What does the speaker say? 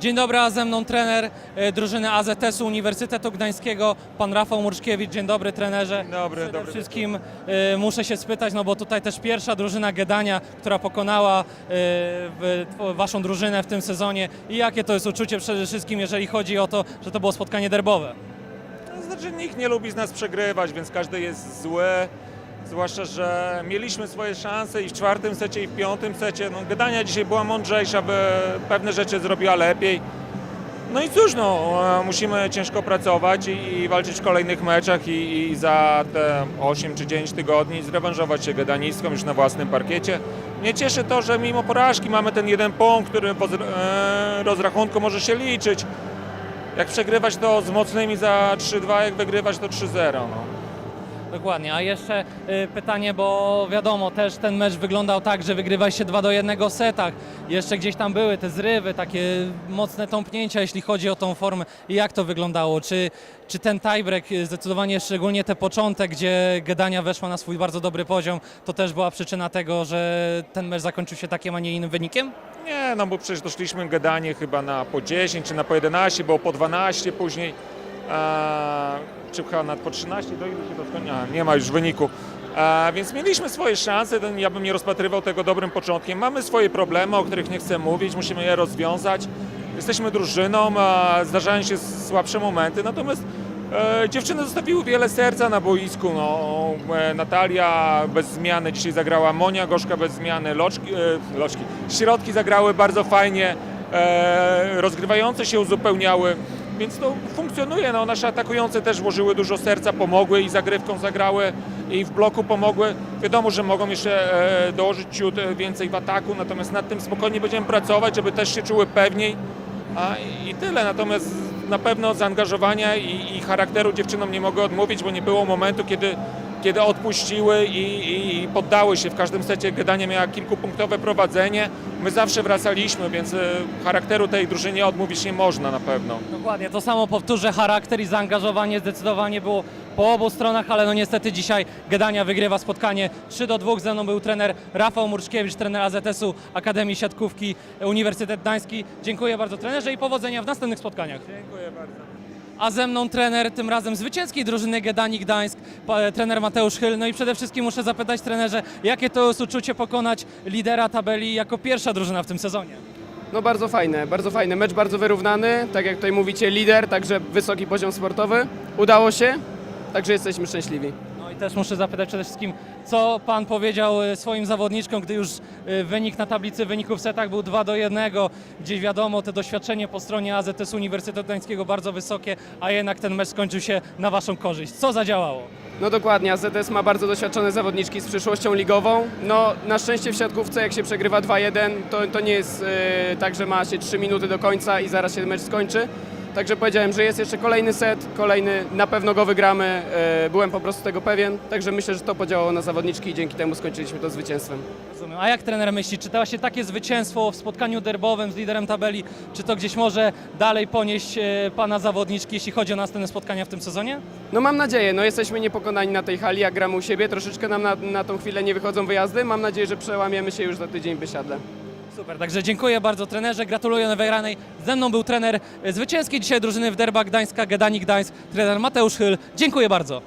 Dzień dobry, a ze mną trener e, drużyny AZS-u Uniwersytetu Gdańskiego, pan Rafał Murszkiewicz. Dzień dobry trenerze. Dzień dobry, Przede dobry wszystkim e, muszę się spytać, no bo tutaj też pierwsza drużyna Gedania, która pokonała e, waszą drużynę w tym sezonie. I jakie to jest uczucie przede wszystkim, jeżeli chodzi o to, że to było spotkanie derbowe? To znaczy nikt nie lubi z nas przegrywać, więc każdy jest zły. Zwłaszcza, że mieliśmy swoje szanse i w czwartym secie i w piątym secie. No, Gdania dzisiaj była mądrzejsza, by pewne rzeczy zrobiła lepiej. No i cóż, no, e, musimy ciężko pracować i, i walczyć w kolejnych meczach i, i za te 8 czy 9 tygodni zrewanżować się Gdaniską już na własnym parkiecie. Mnie cieszy to, że mimo porażki mamy ten jeden punkt, który po e, rozrachunku może się liczyć. Jak przegrywać to z mocnymi za 3-2, jak wygrywać to 3-0. No. Dokładnie, a jeszcze y, pytanie, bo wiadomo, też ten mecz wyglądał tak, że wygrywałeś się 2 do 1 w setach. Jeszcze gdzieś tam były te zrywy, takie mocne tąpnięcia, jeśli chodzi o tą formę. I jak to wyglądało? Czy, czy ten tiebreak, y, zdecydowanie szczególnie ten początek, gdzie Gedania weszła na swój bardzo dobry poziom, to też była przyczyna tego, że ten mecz zakończył się takim, a nie innym wynikiem? Nie, no bo przecież doszliśmy gadanie chyba na po 10 czy na po 11, było po 12 później. Chyba nawet po 13, do ilu się to skończy? Nie ma już wyniku. A, więc mieliśmy swoje szanse, ja bym nie rozpatrywał tego dobrym początkiem. Mamy swoje problemy, o których nie chcę mówić, musimy je rozwiązać. Jesteśmy drużyną, a zdarzają się słabsze momenty, natomiast e, dziewczyny zostawiły wiele serca na boisku. No, e, Natalia bez zmiany dzisiaj zagrała, Monia Gorzka bez zmiany, Loczki, e, Loczki. Środki zagrały bardzo fajnie, e, rozgrywające się uzupełniały. Więc to funkcjonuje. No, nasze atakujące też włożyły dużo serca, pomogły i zagrywką zagrały, i w bloku pomogły. Wiadomo, że mogą jeszcze e, dołożyć ciut e, więcej w ataku, natomiast nad tym spokojnie będziemy pracować, żeby też się czuły pewniej. A, I tyle. Natomiast na pewno zaangażowania i, i charakteru dziewczynom nie mogę odmówić, bo nie było momentu, kiedy, kiedy odpuściły i, i, i poddały się. W każdym secie Gdania miała kilkupunktowe prowadzenie. My zawsze wracaliśmy, więc e, charakteru tej drużynie odmówić nie można na pewno. Dokładnie, to samo powtórzę, charakter i zaangażowanie zdecydowanie było po obu stronach, ale no niestety dzisiaj Gedania wygrywa spotkanie 3 do 2. Ze mną był trener Rafał Murszkiewicz, trener AZS-u Akademii Siatkówki Uniwersytet Gdański. Dziękuję bardzo trenerze i powodzenia w następnych spotkaniach. Dziękuję bardzo. A ze mną trener tym razem zwycięskiej drużyny Gedanii Gdańsk, pa- trener Mateusz Chyl. No i przede wszystkim muszę zapytać trenerze, jakie to jest uczucie pokonać lidera tabeli jako pierwsza drużyna w tym sezonie? No bardzo fajne, bardzo fajny. Mecz bardzo wyrównany, tak jak tutaj mówicie, lider, także wysoki poziom sportowy. Udało się, także jesteśmy szczęśliwi. Też muszę zapytać przede wszystkim, co pan powiedział e, swoim zawodniczkom, gdy już e, wynik na tablicy wyników w setach był 2 do 1, gdzieś wiadomo, te doświadczenie po stronie AZS Uniwersytetu Gdańskiego bardzo wysokie, a jednak ten mecz skończył się na waszą korzyść. Co zadziałało? No dokładnie, AZS ma bardzo doświadczone zawodniczki z przyszłością ligową. No na szczęście w siatkówce, jak się przegrywa 2-1, to, to nie jest e, tak, że ma się 3 minuty do końca i zaraz się mecz skończy. Także powiedziałem, że jest jeszcze kolejny set, kolejny, na pewno go wygramy. E, byłem po prostu tego pewien, także myślę, że to podziałało na zawodniczki i dzięki temu skończyliśmy to zwycięstwem. Rozumiem. A jak trener myśli, czy to właśnie takie zwycięstwo w spotkaniu derbowym z liderem tabeli, czy to gdzieś może dalej ponieść e, pana zawodniczki, jeśli chodzi o następne spotkania w tym sezonie? No mam nadzieję, no jesteśmy niepokonani na tej hali, jak gramy u siebie, troszeczkę nam na, na tą chwilę nie wychodzą wyjazdy, mam nadzieję, że przełamiemy się już za tydzień w Biesiadle. Super, także dziękuję bardzo trenerze, gratuluję wygranej. Ze mną był trener e, zwycięskiej dzisiaj drużyny w derbach Gdańska, Gedani Gdańsk, trener Mateusz Chyl. Dziękuję bardzo.